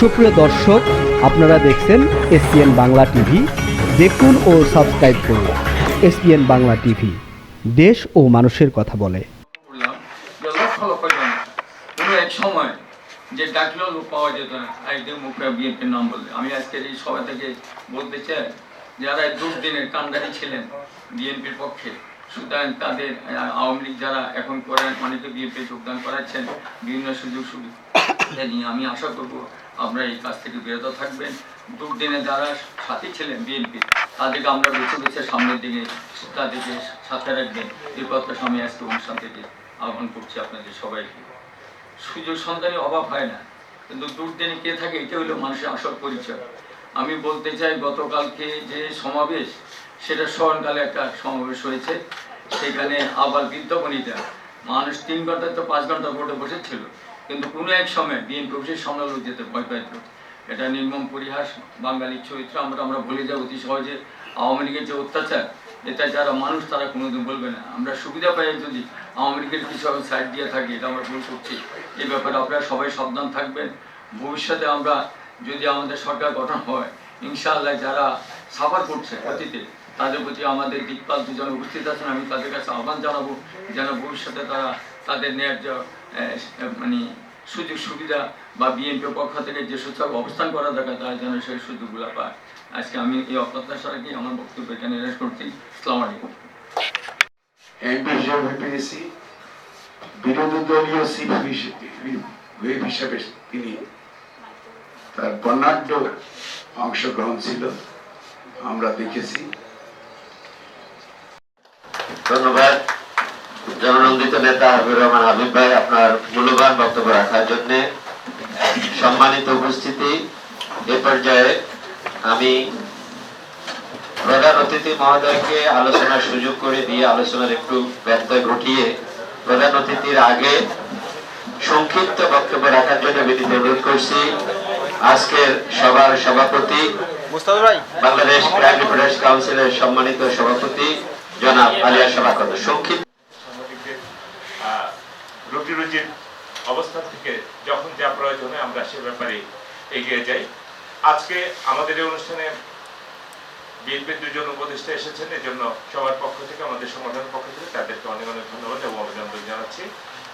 সুপ্রিয় দর্শক, আপনারা দেখছেন এসপিএন বাংলা টিভি। দেখুন ও সাবস্ক্রাইব করুন এসপিএন বাংলা টিভি। দেশ ও মানুষের কথা বলে। এক সময় যে ডাকলেও লোক পাওয়া যেত না একদিন মুখে বিএনপির নাম বললে। আমি আজকের এই সভা থেকে বলতে চাই, যারা দুর্দিনের কান্ডারি ছিলেন বিএনপির পক্ষে, সুতরাং তাদের আওয়ামী লীগ যারা এখন করেন, অনেকে বিএনপি যোগদান করাচ্ছেন, বিভিন্ন সুযোগ সুবিধা নিয়ে আমি আশা করব আপনারা এই কাজ থেকে বিরত থাকবেন। দুর্দিনে যারা সাথী ছিলেন বিএনপি তাদেরকে আমরা বেছে বেছে সামনের দিকে, তাদেরকে সাথে রাখবেন। এই কথা আমি আজকে অনুষ্ঠান থেকে আহ্বান করছি আপনাদের সবাইকে। সুযোগ সন্তানের অভাব হয় না, কিন্তু দুর্দিনে কে থাকে এটা হলো মানুষের আসল পরিচয়। আমি বলতে চাই, গতকালকে যে সমাবেশ, সেটা স্মরণকালে একটা সমাবেশ হয়েছে। সেখানে আবার বৃদ্ধবনিতা মানুষ তিন ঘণ্টা তো পাঁচ ঘণ্টা ভোটে বসেছিল। কিন্তু কোনো এক সময় বিএনপি অফিসের সামনে লোক যেতে ভয় পাইত। এটা নির্মম পরিহাস বাঙালির চরিত্র, আমরা আমরা ভুলে যাই অতি সহজে আওয়ামী লীগের যে অত্যাচার, এটা যারা মানুষ তারা কোনোদিন বলবে না। আমরা সুবিধা পাই যদি আওয়ামী লীগের কিছু আমি সাইড দিয়ে থাকি, এটা আমরা ভুল করছি। এই ব্যাপারে আপনারা সবাই সাবধান থাকবেন। ভবিষ্যতে আমরা যদি আমাদের সরকার গঠন হয়, ইনশাআল্লাহ যারা সাফার করছে অতীতে, তাদের প্রতি আমাদের দিকপাল দুজন উপস্থিত আছেন, আমি তাদের কাছে আহ্বান জানাব যেন ভবিষ্যতে তারা তাদের ন্যায্য মানে সুযোগ সুবিধা বা বিএনপির পক্ষ থেকে যে সূচক অবস্থান করা দরকার তারা যেন সেই সুযোগগুলো পায়। আজকে আমি এই অপ্রত্যাশা রাখি আমার বক্তব্য এখানে শেষ করছি। সালাম আলাইকুম। এমপি হিসেবে পেয়েছি। বিরোধী দলীয় চিফ হুইপ হিসেবে তিনি তার বর্ণাঢ্য অংশগ্রহণ ছিল আমরা দেখেছি। ধন্যবাদ। জননন্দিত নেতা হাবিবুর রহমান হাবিব ভাই আপনার মূল্যবান বক্তব্য রাখার জন্য সম্মানিত উপস্থিতি। এ পর্যায়ে আমি প্রধান অতিথি মহোদয়কে আলোচনার সুযোগ করে দিয়ে আলোচনার একটু ব্যত্যয় ঘটিয়ে প্রধান অতিথির আগে সংক্ষিপ্ত বক্তব্য রাখার জন্য বিনীত অনুরোধ করছি। আজকের সভার সভাপতি বাংলাদেশ ক্রাইম ডিফেন্স কাউন্সিলের সম্মানিত সভাপতি জনাব আলিয়া সভাকত সংক্ষিপ্ত রুটি রুজির অবস্থান থেকে যখন যা প্রয়োজন হয় আমরা সে ব্যাপারে এগিয়ে যাই। আজকে আমাদের এই অনুষ্ঠানে বিএনপির দুজন উপদেষ্টা এসেছেন, এজন্য সবার পক্ষ থেকে, আমাদের সংগঠনের পক্ষ থেকে তাদেরকে অনেক অনেক ধন্যবাদ এবং অভিনন্দন জানাচ্ছি।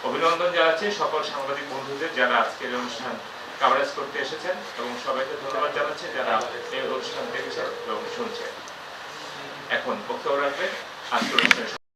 অভিনন্দন জানাচ্ছি সকল সাংবাদিক বন্ধুদের যারা আজকের অনুষ্ঠান কাভারেজ করতে এসেছেন এবং সবাইকে ধন্যবাদ জানাচ্ছি যারা এই অনুষ্ঠান দেখেছেন এবং শুনছেন। এখন বক্তব্য রাখবেন। আজকের অনুষ্ঠানের